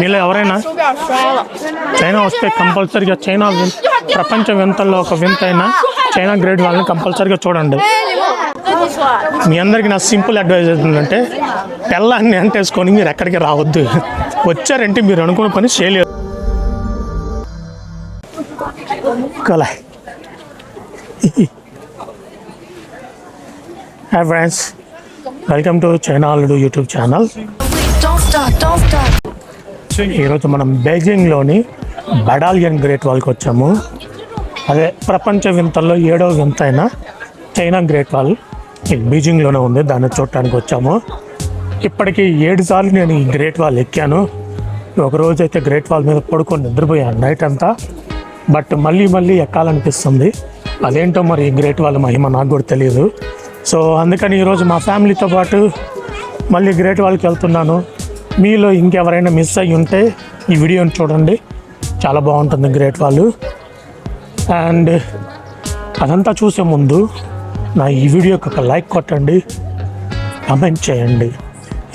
మీలో ఎవరైనా చైనా వస్తే కంపల్సరీగా చైనా ప్రపంచ వింతల్లో ఒక వింత అయినా చైనా గ్రేడ్ వాళ్ళని కంపల్సరీగా చూడండి. మీ అందరికీ నా సింపుల్ అడ్వైజ్ ఏంటంటే తెల్లాన్ని అంటేసుకొని మీరు ఎక్కడికి రావద్దు. వచ్చారంటే మీరు అనుకున్న పని చేయలేదు కలా hi friends welcome to China YouTube channel ఈరోజు మనం బెయిజింగ్లోని బడాలియన్ గ్రేట్ వాల్కి వచ్చాము. అదే ప్రపంచ వింతల్లో ఏడవ వింత అయిన చైనా గ్రేట్ వాల్ బీజింగ్లోనే ఉంది దాన్ని చూడటానికి వచ్చాము. ఇప్పటికి ఏడు సార్లు నేను ఈ గ్రేట్ వాల్ ఎక్కాను. ఒకరోజు అయితే గ్రేట్ వాల్ మీద పడుకొని నిద్రపోయాను నైట్ అంతా. బట్ మళ్ళీ మళ్ళీ ఎక్కాలనిపిస్తుంది. అదేంటో మరి ఈ గ్రేట్ వాల్ మహిమ నాకు కూడా తెలియదు. సో అందుకని ఈరోజు మా ఫ్యామిలీతో పాటు మళ్ళీ గ్రేట్ వాల్కి వెళ్తున్నాను. మీలో ఇంకెవరైనా మిస్ అయ్యి ఉంటే ఈ వీడియోని చూడండి. చాలా బాగుంటుంది గ్రేట్ వాల్ అండ్ అదంతా చూసే ముందు నా ఈ వీడియోకి ఒక లైక్ కొట్టండి కమెంట్ చేయండి.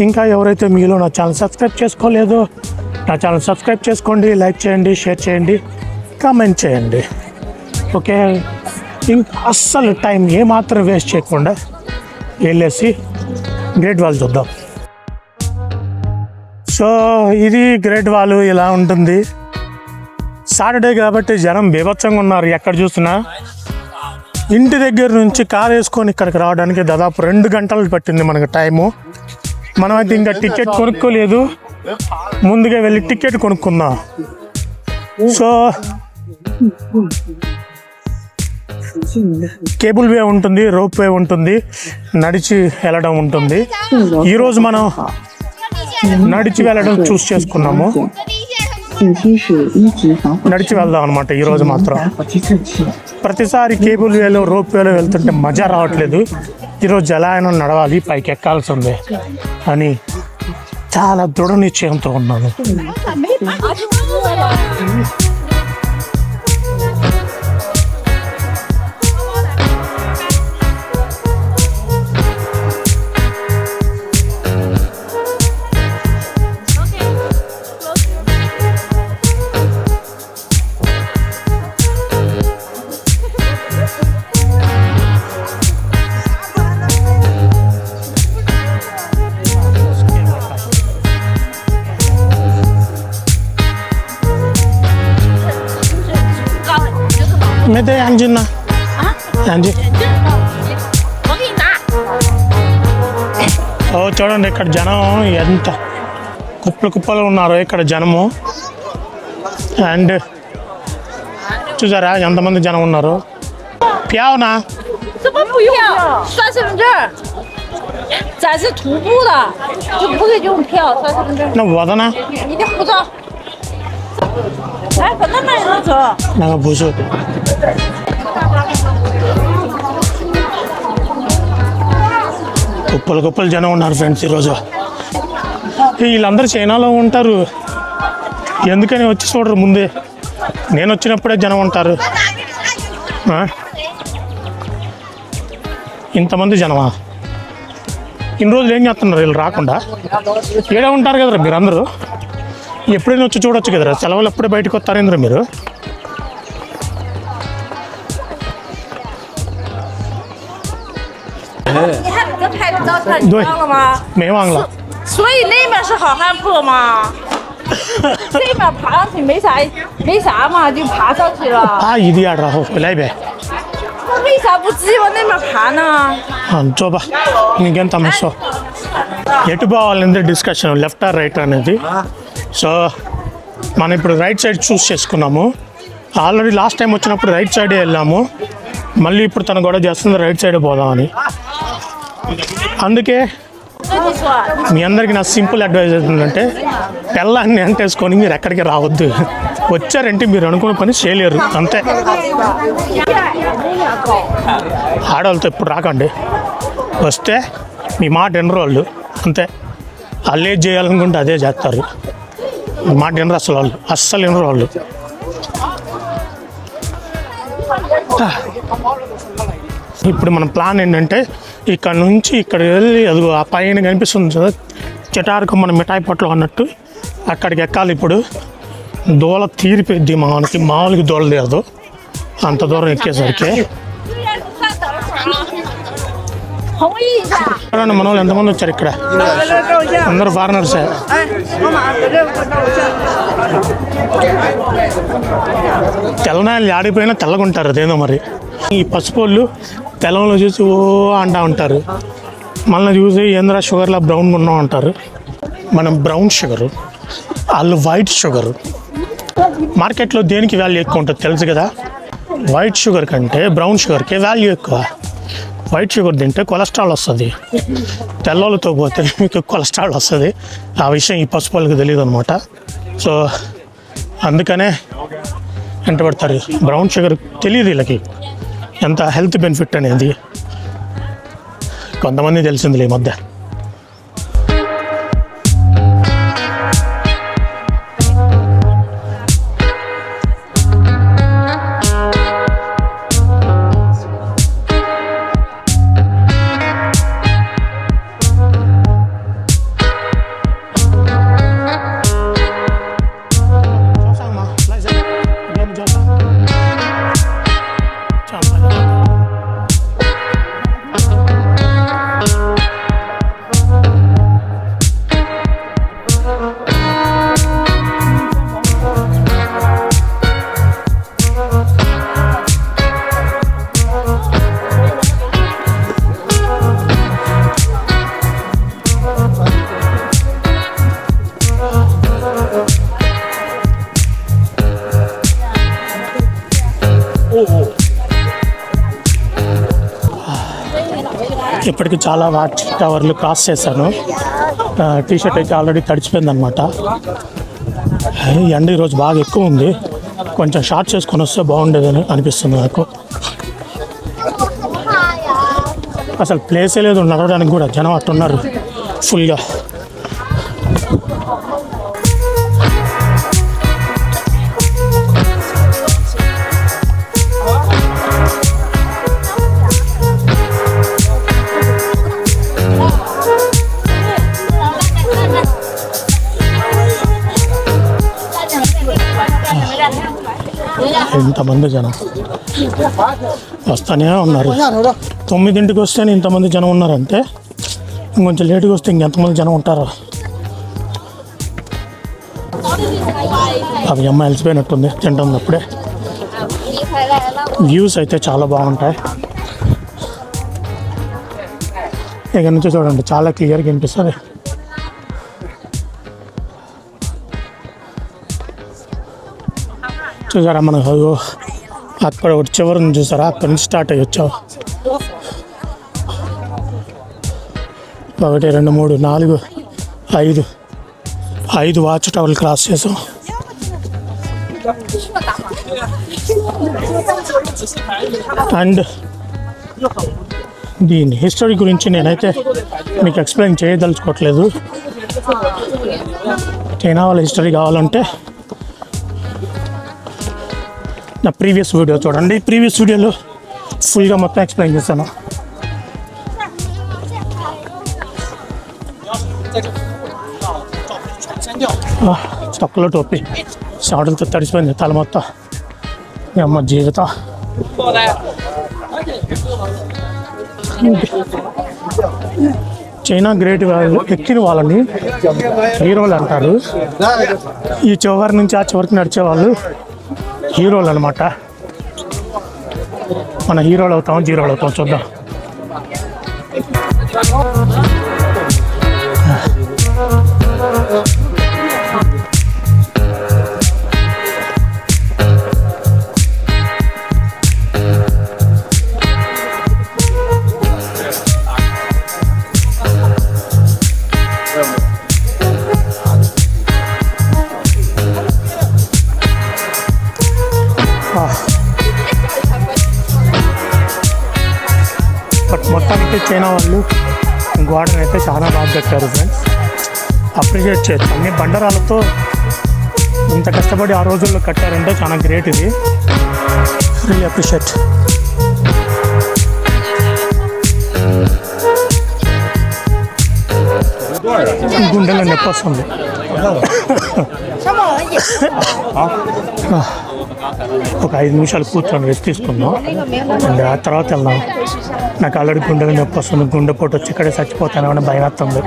ఇంకా ఎవరైతే మీలో నా ఛానల్ సబ్స్క్రైబ్ చేసుకోలేదో నా ఛానల్ సబ్స్క్రైబ్ చేసుకోండి లైక్ చేయండి షేర్ చేయండి కామెంట్ చేయండి. ఓకే? ఇంకా అస్సలు టైం ఏమాత్రం వేస్ట్ చేయకుండా వెళ్ళేసి గ్రేట్ వాల్ చూద్దాం. సో ఇది గ్రేట్ వాల్ ఇలా ఉంటుంది. సాటర్డే కాబట్టి జనం బీభత్సంగా ఉన్నారు ఎక్కడ చూసినా ఇంటి దగ్గర నుంచి కారు వేసుకొని ఇక్కడికి రావడానికి దాదాపు రెండు గంటలు పట్టింది మనకు టైము మనమైతే ఇంకా టికెట్ కొనుక్కోలేదు. ముందుగా వెళ్ళి టికెట్ కొనుక్కుందాం. సో కేబుల్ వే ఉంటుంది రోప్ వే ఉంటుంది నడిచి వెళ్ళడం ఉంటుంది. ఈరోజు మనం నడిచి వెళ్ళడం చూస్ చేసుకున్నాము నడిచి వెళ్దాం అనమాట ఈరోజు మాత్రం ప్రతిసారి కేబుల్ వేలో రోప్ వేలో వెళ్తుంటే మజా రావట్లేదు ఈరోజు జలాయనం నడవాలి పైకి ఎక్కాల్సిందే అని చాలా దృఢ నిశ్చయంతో ఉన్నాను మీదే యాంజిన్న యాంజి 我给你拿。 ఓ చూడండి ఇక్కడ జనం ఎంత కుప్పలు కుప్పలు ఉన్నారు ఇక్కడ జనము అండ్ చూసారా ఎంతమంది జనం ఉన్నారు ప్యావనా 怎么不用票？刷身份证。咱是徒步的，就不得用票，刷身份证。 నా వదనా 你的护照。 잘 కుప్పలు గొప్పలు జనం ఉన్నారు ఫ్రెండ్స్ ఈరోజు వీళ్ళందరూ చైనాలో ఉంటారు. ఎందుకని వచ్చి చూడరు ముందే? నేను వచ్చినప్పుడే జనం ఉంటారు. ఇంతమంది జనమా? ఇన్ని రోజులు ఏం చేస్తున్నారు? వీళ్ళు రాకుండా? ఏడే ఉంటారు కదరా మీరందరూ? ఎప్పుడైనా వచ్చి చూడొచ్చు కదరా సెలవులు ఎప్పుడే బయటకు వస్తారేంద్ర మీరు 你还没拍个照片，你对忘了吗？ మేము ఆంగ్లా 所以那面是好汉坡嘛，这面爬上去没啥没啥嘛，就爬上去了。 ఆ ఇది ఆడరా లైబే 那为啥不直接往那面爬呢？ చూపా నీకేం తమస్సు ఎటు పోవాలంటే డిస్కషన్ లెఫ్ట్ ఆర్ రైట్ అనేది సో మనం ఇప్పుడు రైట్ సైడ్ చూస్ చేసుకున్నాము. ఆల్రెడీ లాస్ట్ టైం వచ్చినప్పుడు రైట్ సైడే వెళ్ళాము. మళ్ళీ ఇప్పుడు తను గొడవ చేస్తుంది రైట్ సైడే పోదామని. అందుకే మీ అందరికీ నా సింపుల్ అడ్వైజ్ ఏంటంటే పిల్లల్ని అంటేసుకొని మీరు ఎక్కడికి రావద్దు. వచ్చారంటే మీరు అనుకున్న పని చేయలేరు అంతే. ఆడవాళ్ళతో ఇప్పుడు రాకండి. వస్తే మీ మాట ఎన్ని రోజులు అంతే. వాళ్ళు ఏది చేయాలనుకుంటే అదే చేస్తారు. మాట వినరు అసలు వాళ్ళు అస్సలు వినరు వాళ్ళు ఇప్పుడు మన ప్లాన్ ఏంటంటే ఇక్కడ నుంచి ఇక్కడ వెళ్ళి అది ఆ పైన కనిపిస్తుంది కదా చెటారకు మన మిఠాయి పొట్లు అన్నట్టు అక్కడికి ఎక్కాలి ఇప్పుడు. దూల తీరిపోద్ది మనకి. మామూలుగా దూల తీరదు అంత దూరం ఎక్కేసరికి. మన వాళ్ళు ఎంతమంది వచ్చారు ఇక్కడ? అందరూ ఫారినర్స్. తెల్లనాయలు ఆడిపోయినా తెల్లగుంటారు అదేదో మరి. ఈ పసుపోళ్ళు తెల్లంలో చూసి ఓ అంటా ఉంటారు. మనల్ని చూసి ఏంద్రా షుగర్లా బ్రౌన్ ఉన్నాం అంటారు. మనం బ్రౌన్ షుగరు వాళ్ళు వైట్ షుగరు. మార్కెట్లో దేనికి వాల్యూ ఎక్కువ ఉంటుంది తెలుసు కదా? వైట్ షుగర్ కంటే బ్రౌన్ షుగర్కే వాల్యూ ఎక్కువ. వైట్ షుగర్ తింటే కొలెస్ట్రాల్ వస్తుంది. తెల్లోళ్ళతో పోతే మీకు కొలెస్ట్రాల్ వస్తుంది. ఆ విషయం ఈ పసుపు వాళ్ళకి తెలియదు అనమాట సో అందుకనే వెంటబడతారు బ్రౌన్ షుగర్ తెలియదు వీళ్ళకి. ఎంత హెల్త్ బెనిఫిట్ అనేది. కొంతమంది తెలిసిందిలే ఈ మధ్య. ఇప్పటికి చాలా వాచ్ టవర్లు క్రాస్ చేశాను. టీ షర్ట్ అయితే ఆల్రెడీ తడిచిపోయింది అనమాట ఎండ ఈరోజు బాగా ఎక్కువ ఉంది. కొంచెం షార్ట్ చేసుకొని వస్తే బాగుండేదని అనిపిస్తుంది నాకు. అసలు ప్లేసే లేదు నడవడానికి కూడా జనం అట్టున్నారు ఫుల్గా ఇంతమంది జనం. వస్తానే ఉన్నారు. తొమ్మిదింటికి వస్తే ఇంతమంది జనం ఉన్నారంటే ఇంకొంచెం లేటుగా వస్తే ఇంకెంతమంది జనం ఉంటారు? అవి అమ్మాయి అలసిపోయినట్టుంది తింటుంది అప్పుడే వ్యూస్ అయితే చాలా బాగుంటాయి. ఇక్కడ నుంచి చూడండి చాలా క్లియర్గా వినిపిస్తుంది. చూసారా మనం అక్కడ ఒకటి చివరి నుంచి చూసారా? అక్కడ నుంచి స్టార్ట్ అయ్యి వచ్చావు. ఒకటి రెండు మూడు నాలుగు ఐదు. ఐదు వాచ్ టవర్లు క్రాస్ చేసాం. అండ్ దీని హిస్టరీ గురించి నేనైతే మీకు ఎక్స్ప్లెయిన్ చేయదలుచుకోవట్లేదు. చైనా వాళ్ళ హిస్టరీ కావాలంటే నా ప్రీవియస్ వీడియో చూడండి. ప్రీవియస్ వీడియోలో ఫుల్గా మొత్తం ఎక్స్ప్లెయిన్ చేశాను చక్కలో టోపి. టోపీ తడిసిపోయింది తల మొత్తం. అమ్మ జీవితం. చైనా గ్రేట్ ఎక్కిన వాళ్ళని హీరోలు అంటారు. ఈ చివరి నుంచి ఆ చివరికి నడిచే వాళ్ళు హీరోలు అనమాట మన హీరోలు అవుతాం జీరోలు అవుతాం చూద్దాం. చైనా వాళ్ళు గోడను అయితే చాలా బాగా కట్టారు ఫ్రెండ్స్ అప్రిషియేట్ చేయొచ్చు. అన్ని బండరాలతో ఇంత కష్టపడి ఆ రోజుల్లో కట్టారంటే చాలా గ్రేట్ ఇది. రియల్ అప్రిషియేట్ గుండెలో నొప్పి వస్తుంది. ఒక ఐదు నిమిషాలు కూర్చొని రెస్ట్ తీసుకుందాం. అండ్ ఆ తర్వాత వెళ్దాం. నాకు ఆల్రెడీ గుండెలు నొప్పి వస్తుంది. గుండెపోటు వచ్చి ఇక్కడే చచ్చిపోతాను అని భయం వస్తుంది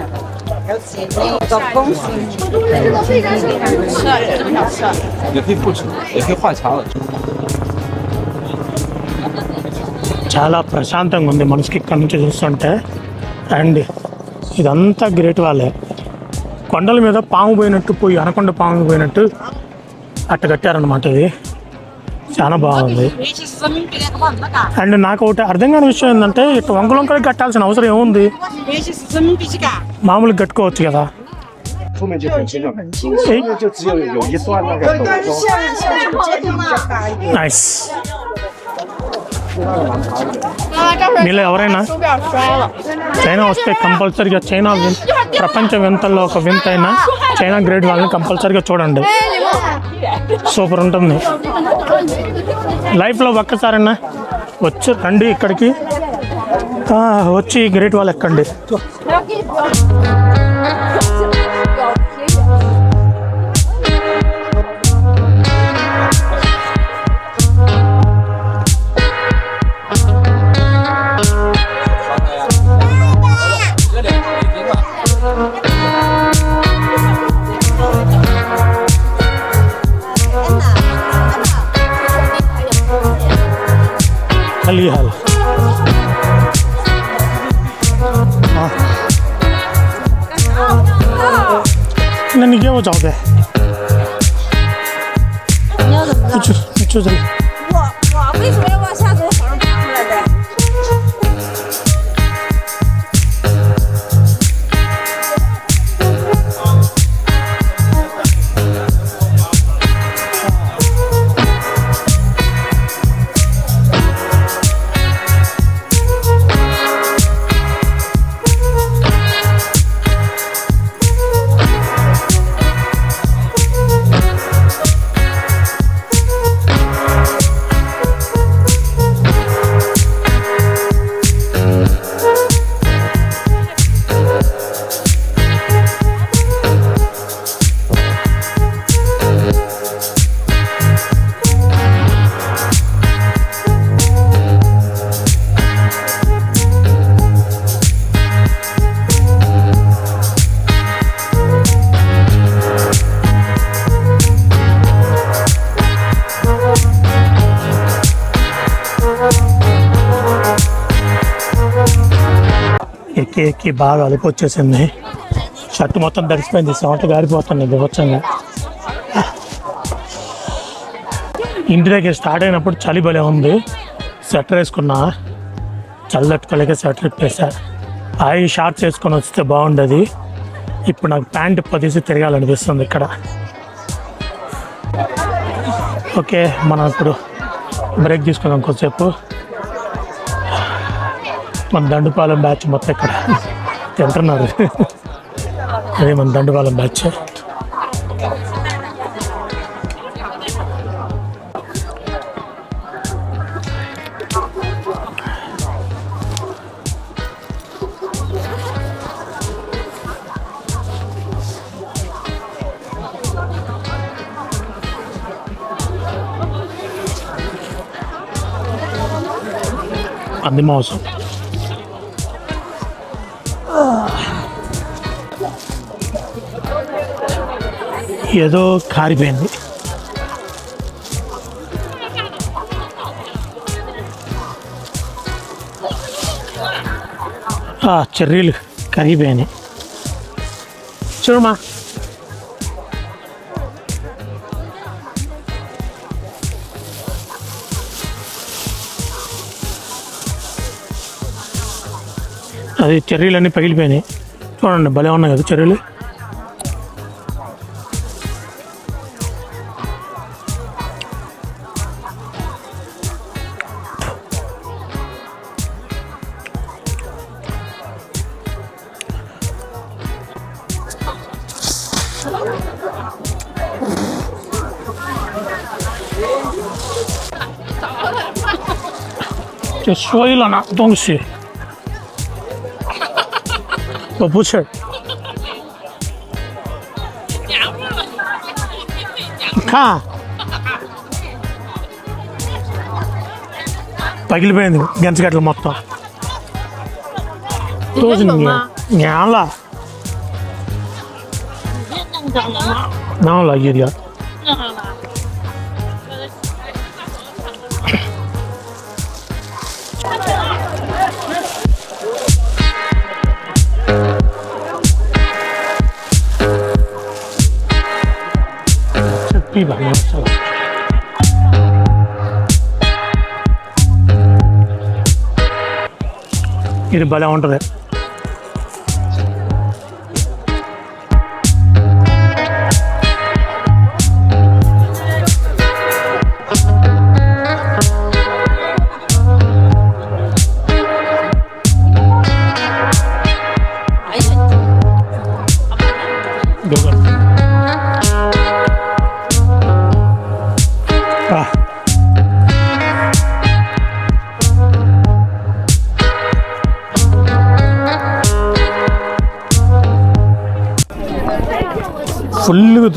చాలా ప్రశాంతంగా ఉంది మనసుకి ఇక్కడ నుంచి చూస్తుంటే. అండ్ ఇదంతా గ్రేట్ వాళ్ళే. కొండల మీద పాము పోయినట్టు పోయి అనకొండ పాము పోయినట్టు అట్ట కట్టారనమాట ఇది. చాలా బాగుంది. అండ్ నాకు ఒకటి అర్థం కాని విషయం ఏంటంటే ఇటు వంకలొంకలకి కట్టాల్సిన అవసరం ఏముంది? మామూలుగా కట్టుకోవచ్చు కదా. నైస్ మీలో ఎవరైనా? చైనా వస్తే కంపల్సరీగా చైనా ప్రపంచ వింతల్లో ఒక వింత అయినా చైనా గ్రేడ్ వాళ్ళని కంపల్సరీగా చూడండి. సూపర్ ఉంటుంది. లైఫ్లో ఒక్కసారన్నా వచ్చి రండి ఇక్కడికి. వచ్చి గ్రేట్ వాళ్ళు ఎక్కండి. real. ನನಗೆ ಯಾವ ಜಾಬ್ ಕುಚ್ಚು ఎక్కి బాగా అలిపి వచ్చేసింది. షర్ట్ మొత్తం తడిసిపోయింది. సెవెంట్ గారిపోతుంది బీభత్సంగా ఇంటి దగ్గర స్టార్ట్ అయినప్పుడు చలి భలే ఉంది. స్వెటర్ వేసుకున్నా. చలి తట్టుకోలేక స్వెటర్ ఇప్పేసా. ఆ షార్ట్స్ వేసుకొని వస్తే బాగుండేది. ఇప్పుడు నాకు ప్యాంట్ పదేసి తిరగాలనిపిస్తుంది ఇక్కడ. ఓకే మనం ఇప్పుడు బ్రేక్ తీసుకుందాం కొంచెంసేపు మన దండుపాలెం బ్యాచ్ మొత్తం ఇక్కడ. తింటున్నారు. అదే మన దండుపాలెం బ్యాచ్. అంది ఏదో కారిపోయింది. ఆ, చెర్రీలు కరిగిపోయినాయి. చూడమ్మా. అది చెర్రీలన్నీ పగిలిపోయినాయి. చూడండి భలే ఉన్నాయి కదా చెర్రీలు. Свалила на 동시. 뭐 부채. 가. పగిలిపోయింది గంచగట్ల ఇది భలే ఉంటుంది.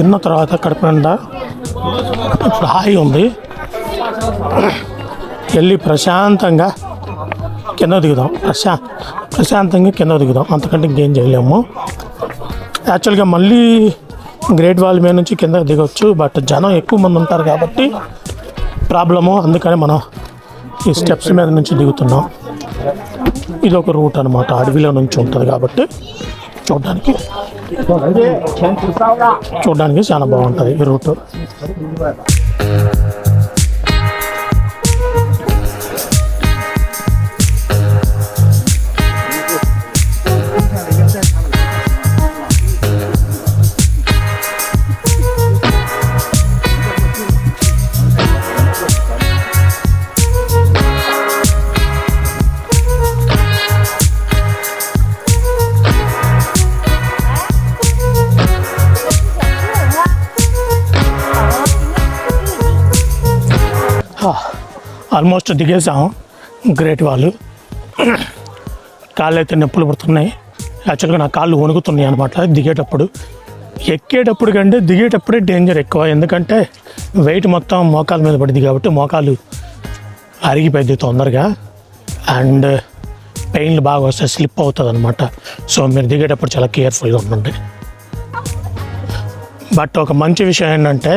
తిన్న తర్వాత కడుపు నిండా ఇప్పుడు హాయి ఉంది. వెళ్ళి ప్రశాంతంగా కింద దిగుదాం. ప్రశా ప్రశాంతంగా కింద దిగుదాం. అంతకంటే ఇంకేం చేయలేము. యాక్చువల్గా మళ్ళీ గ్రేట్ వాల్ మీద నుంచి కింద దిగొచ్చు. బట్ జనం ఎక్కువ మంది ఉంటారు కాబట్టి ప్రాబ్లము. అందుకని మనం ఈ స్టెప్స్ మీద నుంచి దిగుతున్నాం. ఇది ఒక రూట్ అనమాట అడవిలో నుంచి ఉంటుంది కాబట్టి. చూడడానికి? చూడడానికి చాలా బాగుంటుంది ఈ రూట్. ఆల్మోస్ట్ దిగేసాం గ్రేట్ వాళ్ళు. కాళ్ళు అయితే నొప్పులు పుడుతున్నాయి. యాక్చువల్గా నా కాళ్ళు వణుకుతున్నాయి అనమాట దిగేటప్పుడు. ఎక్కేటప్పుడు కంటే దిగేటప్పుడే డేంజర్ ఎక్కువ. ఎందుకంటే వెయిట్ మొత్తం మోకాల మీద పడింది కాబట్టి మోకాలు అరిగిపోయింది తొందరగా. అండ్ పెయిన్లు బాగా వస్తే స్లిప్ అవుతుంది అనమాట సో మీరు దిగేటప్పుడు చాలా కేర్ఫుల్గా ఉండండి. బట్ ఒక మంచి విషయం ఏంటంటే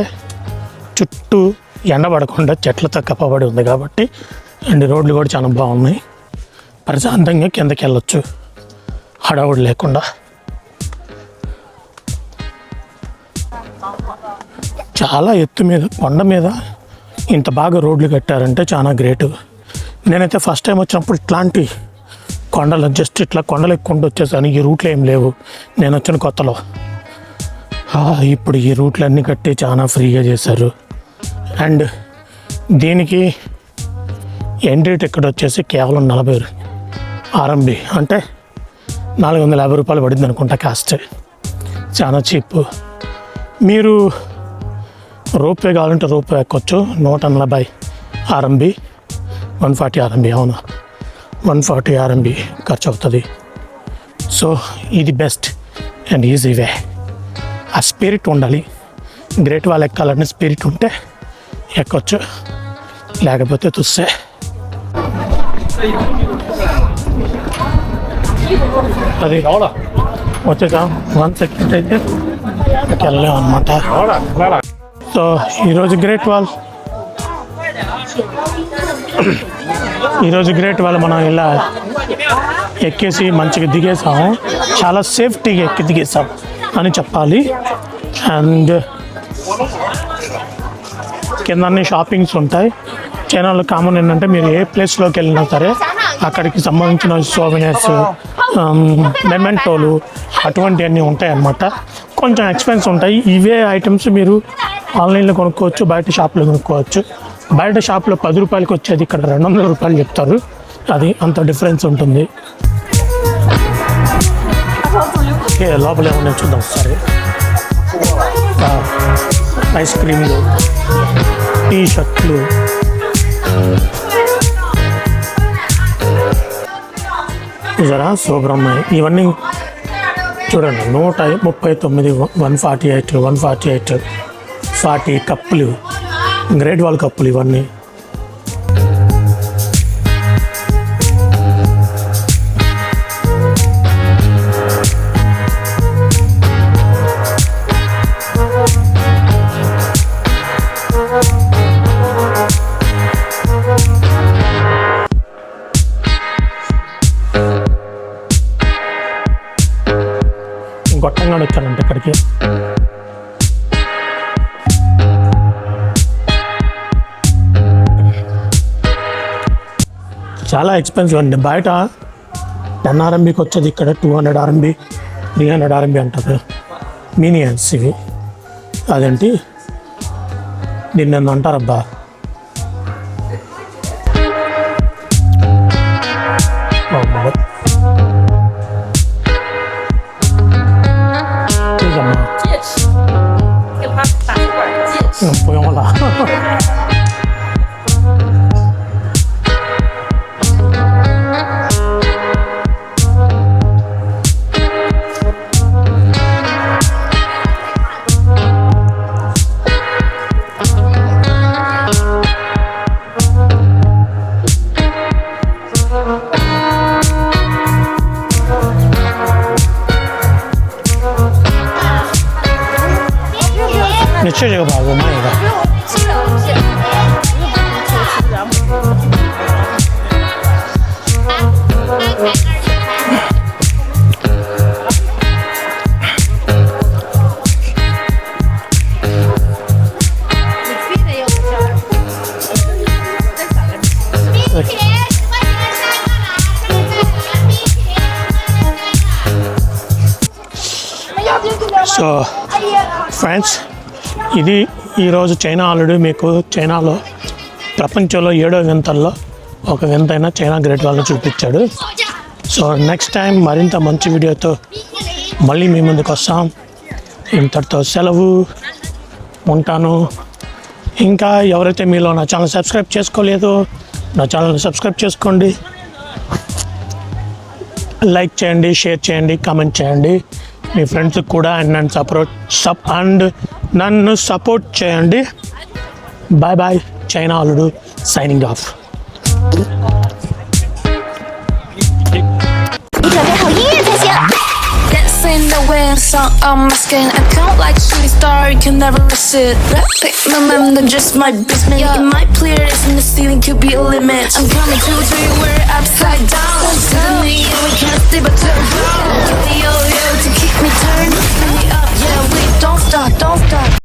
చుట్టూ ఎండబడకుండా చెట్లతో కప్పబడి ఉంది కాబట్టి అండ్ రోడ్లు కూడా చాలా బాగున్నాయి. ప్రశాంతంగా కిందకి వెళ్ళొచ్చు. హడావుడి లేకుండా. చాలా ఎత్తు మీద కొండ మీద ఇంత బాగా రోడ్లు కట్టారంటే చాలా గ్రేట్. నేనైతే ఫస్ట్ టైం వచ్చినప్పుడు ఇట్లాంటి కొండలు జస్ట్ ఇట్లా కొండలు ఎక్కుంటూ వచ్చేసాను. ఈ రూట్లు ఏం లేవు. నేను వచ్చిన కొత్తలో. ఇప్పుడు ఈ రూట్లన్నీ కట్టి చాలా ఫ్రీగా చేశారు. అండ్ దీనికి ఎంట్రీ టికెట్ వచ్చేసి కేవలం నలభై ఆర్ఎంబి. అంటే నాలుగు వందల యాభై రూపాయలు పడింది అనుకుంటా కాస్ట్. చాలా చీప్. మీరు రోప్వే కావాలంటే రోప్వే ఎక్కొచ్చు. నూట నలభై ఆర్ఎంబి. వన్ ఫార్టీ ఆర్ఎంబి అవును. వన్ ఫార్టీ ఆర్ఎంబి ఖర్చు అవుతుంది. సో ఇది బెస్ట్ అండ్ ఈజీ వే. ఆ స్పిరిట్ ఉండాలి. గ్రేట్ వాళ్ళు ఎక్కాలనే స్పిరిట్ ఉంటే ఎక్కొచ్చు. లేకపోతే తుస్సే. అది వచ్చేసా వన్ సెకండ్ అయితే వెళ్ళాం అనమాట సో ఈరోజు గ్రేట్ వాల్. ఈరోజు గ్రేట్ వాల్ మనం ఇలా ఎక్కేసి మంచిగా దిగేసాము. చాలా సేఫ్టీగా ఎక్కి దిగేసాం అని చెప్పాలి. అండ్ కింద అన్ని షాపింగ్స్ ఉంటాయి. చైనాలో కామన్ ఏంటంటే మీరు ఏ ప్లేస్లోకి వెళ్ళినా సరే అక్కడికి సంబంధించిన సోవెనియర్స్ మెమెంటోలు um, అటువంటివన్నీ ఉంటాయి అన్నమాట కొంచెం ఎక్స్పెన్స్ ఉంటాయి. ఇవే ఐటమ్స్ మీరు ఆన్లైన్లో కొనుక్కోవచ్చు బయట షాప్లో కొనుక్కోవచ్చు. బయట షాప్లో పది రూపాయలకి వచ్చేది ఇక్కడ రెండు వందల రూపాయలు చెప్తారు. అది అంత డిఫరెన్స్ ఉంటుంది. ఓకే లోపల ఏమన్నా చూద్దాం సరే ఐస్ క్రీమ్లు టీ షర్ట్లు. చూసారా శుభ్రమ్మాయి ఉన్నాయి. ఇవన్నీ చూడండి నూట ముప్పై తొమ్మిది one forty eight one forty eight. Forty కప్పులు. గ్రేట్ వాల్ కప్పులు ఇవన్నీ. చాలా ఎక్స్పెన్సివ్ అండి. బయట టెన్ ఆర్ఎంబీకి వచ్చేది ఇక్కడ two hundred RMB three hundred RMB అంటారు. మినియన్స్ ఇవి అదేంటి? దీన్ని అంటారబ్బా ఈరోజు చైనా ఆల్రెడీ మీకు చైనాలో ప్రపంచంలో ఏడో వింతల్లో ఒక వింతైన చైనా గ్రేట్ వాళ్ళని చూపించాడు. సో నెక్స్ట్ టైం మరింత మంచి వీడియోతో మళ్ళీ మీ ముందుకు వస్తాం. ఇంతటితో సెలవు. ఉంటాను. ఇంకా ఎవరైతే మీలో నా ఛానల్ సబ్స్క్రైబ్ చేసుకోలేదో నా ఛానల్ని సబ్స్క్రైబ్ చేసుకోండి. లైక్ చేయండి షేర్ చేయండి కామెంట్ చేయండి. మీ ఫ్రెండ్స్కి కూడా అండ్ అండ్ సపోర్ట్ సప్ అండ్ నన్ను సపోర్ట్ చేయండి బాయ్ బాయ్ చైనా అల్లుడు signing off in the sun on my skin. I count like shooting star, you can never miss it. Pick my just my basement. Yeah. Clear in the ceiling, could be a limit. I'm coming to upside down. Can't stay but turn around. Yo, yo, to keep me turned don't stop.